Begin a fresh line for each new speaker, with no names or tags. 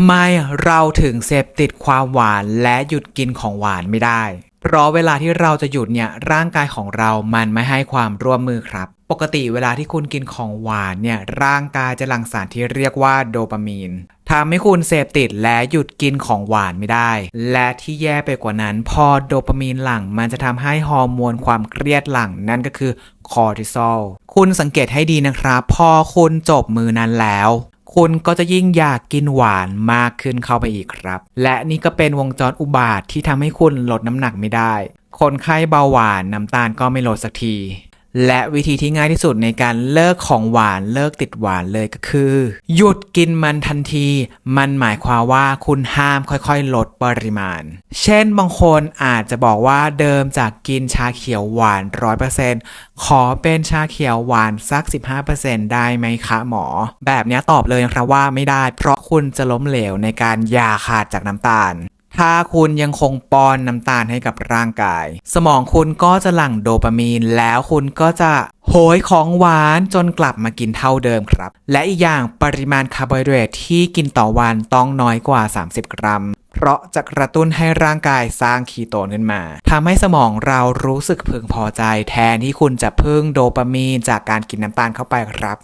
ทำไมเราถึงเสพติดความหวานและหยุดกินของหวานไม่ได้ เพราะเวลาที่เราจะหยุดเนี่ยร่างกายของเรามันไม่ให้ความร่วมมือครับ ปกติเวลาที่คุณกินของหวานเนี่ยร่างกายจะหลั่งสารที่เรียกว่าโดปามีนทำให้คุณเสพติดและหยุดกินของหวานไม่ได้ และที่แย่ไปกว่านั้น พอโดปามีนหลั่งมันจะทำให้ฮอร์โมนความเครียดหลั่งนั่นก็คือคอร์ติซอล คุณสังเกตให้ดีนะครับ พอคุณจบมือนั้นแล้ว คุณก็จะยิ่งอยากกินหวานมากขึ้นเข้าไปอีกครับ และนี่ก็เป็นวงจรอุบาทที่ทำให้คุณลดน้ำหนักไม่ได้ คนไข้เบาหวานน้ำตาลก็ไม่ลดสักที และวิธีที่ง่ายที่สุดในการเลิกของหวานเลิกติดหวานเลยก็คือ หยุดกินมันทันที มันหมายความว่าคุณห้ามค่อยๆ ลดปริมาณ เช่นบางคนอาจจะบอกว่าเดิมจากกินชาเขียวหวาน100%ขอเป็นชาเขียวหวานสัก 15%ได้ไหมคะหมอ แบบนี้ตอบเลยนะครับว่าไม่ได้ เพราะคุณจะล้มเหลวในการยาขาดจากน้ำตาล ถ้าคุณยังคงป้อนน้ำตาลให้กับร่างกาย สมองคุณก็จะหลั่งโดปามีน แล้วคุณก็จะโหยของหวานจนกลับมากินเท่าเดิมครับ และอีกอย่างปริมาณคาร์โบไฮเดรตที่กินต่อวันต้องน้อยกว่า 30 กรัม เพราะจะกระตุ้นให้ร่างกายสร้างคีโตนขึ้นมาทำให้สมองเรารู้สึกพึงพอใจ แทนที่คุณจะพึ่งโดปามีนจากการกินน้ำตาลเข้าไปครับ